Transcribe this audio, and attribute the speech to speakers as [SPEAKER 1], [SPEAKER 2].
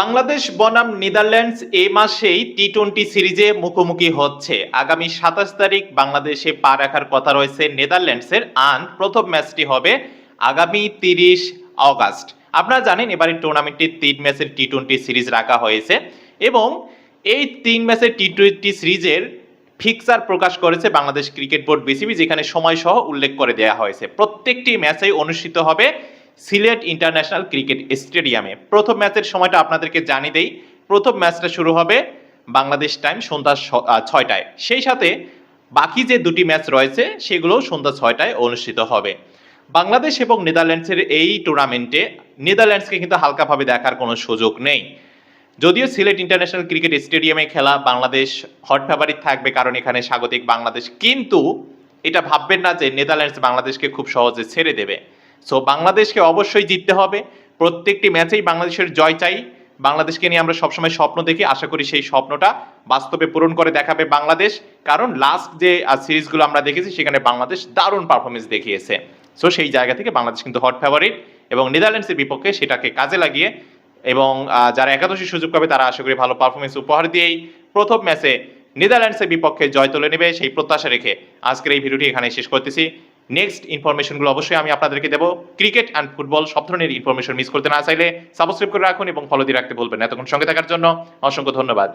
[SPEAKER 1] বাংলাদেশ বনাম নেদারল্যান্ডস এ মাসেই T twenty সিরিজে মুখোমুখি হচ্ছে। আগামী সাতাশ তারিখ বাংলাদেশে পা রাখার কথা রয়েছে নেদারল্যান্ডসের আন প্রথম ম্যাচটি হবে আগামী তিরিশ অগাস্ট আপনারা জানেন এবারে টুর্নামেন্টে তিন ম্যাচের টি টোয়েন্টি সিরিজ রাখা হয়েছে এবং এই তিন ম্যাচের টি টোয়েন্টি সিরিজের ফিক্সার প্রকাশ করেছে বাংলাদেশ ক্রিকেট বোর্ড বিসিবি, যেখানে সময় সহ উল্লেখ করে দেওয়া হয়েছে। প্রত্যেকটি ম্যাচেই অনুষ্ঠিত হবে সিলেট ইন্টারন্যাশনাল ক্রিকেট স্টেডিয়ামে। প্রথম ম্যাচের সময়টা আপনাদেরকে জানিয়ে দেই। প্রথম ম্যাচটা শুরু হবে বাংলাদেশ টাইম সন্ধ্যা ছয়টায়। সেই সাথে বাকি যে দুটি ম্যাচ রয়েছে সেগুলোও সন্ধ্যা ছয়টায় অনুষ্ঠিত হবে। বাংলাদেশ এবং নেদারল্যান্ডসের এই টুর্নামেন্টে নেদারল্যান্ডসকে কিন্তু হালকাভাবে দেখার কোনো সুযোগ নেই। যদিও সিলেট ইন্টারন্যাশনাল ক্রিকেট স্টেডিয়ামে খেলা বাংলাদেশ হট ফেভারিট থাকবে, কারণ এখানে স্বাগতিক বাংলাদেশ। কিন্তু এটা ভাববেন না যে নেদারল্যান্ডস বাংলাদেশকে খুব সহজে ছেড়ে দেবে। সো বাংলাদেশকে অবশ্যই জিততে হবে। প্রত্যেকটি ম্যাচেই বাংলাদেশের জয় চাই। বাংলাদেশকে নিয়ে আমরা সবসময় স্বপ্ন দেখি। আশা করি সেই স্বপ্নটা বাস্তবে পূরণ করে দেখাবে বাংলাদেশ। কারণ লাস্ট যে সিরিজগুলো আমরা দেখেছি, সেখানে বাংলাদেশ দারুণ পারফরমেন্স দেখিয়েছে। সো সেই জায়গা থেকে বাংলাদেশ কিন্তু হট ফেভারিট এবং নেদারল্যান্ডসের বিপক্ষে সেটাকে কাজে লাগিয়ে এবং যারা একাদশী সুযোগ পাবে, তারা আশা করি ভালো পারফরমেন্স উপহার দিয়েই প্রথম ম্যাচে নেদারল্যান্ডসের বিপক্ষে জয় তুলে নেবে। সেই প্রত্যাশা রেখে আজকের এই ভিডিওটি এখানে শেষ করতেছি। নেক্সট ইনফরমেশনগুলো অবশ্যই আমি আপনাদেরকে দেবো। ক্রিকেট অ্যান্ড ফুটবল সব ধরনের ইনফরমেশন মিস করতে না চাইলে সাবস্ক্রাইব করে রাখুন এবং ফলো দিয়ে রাখতে বলবেন এতক্ষণ সঙ্গে থাকার জন্য অসংখ্য ধন্যবাদ।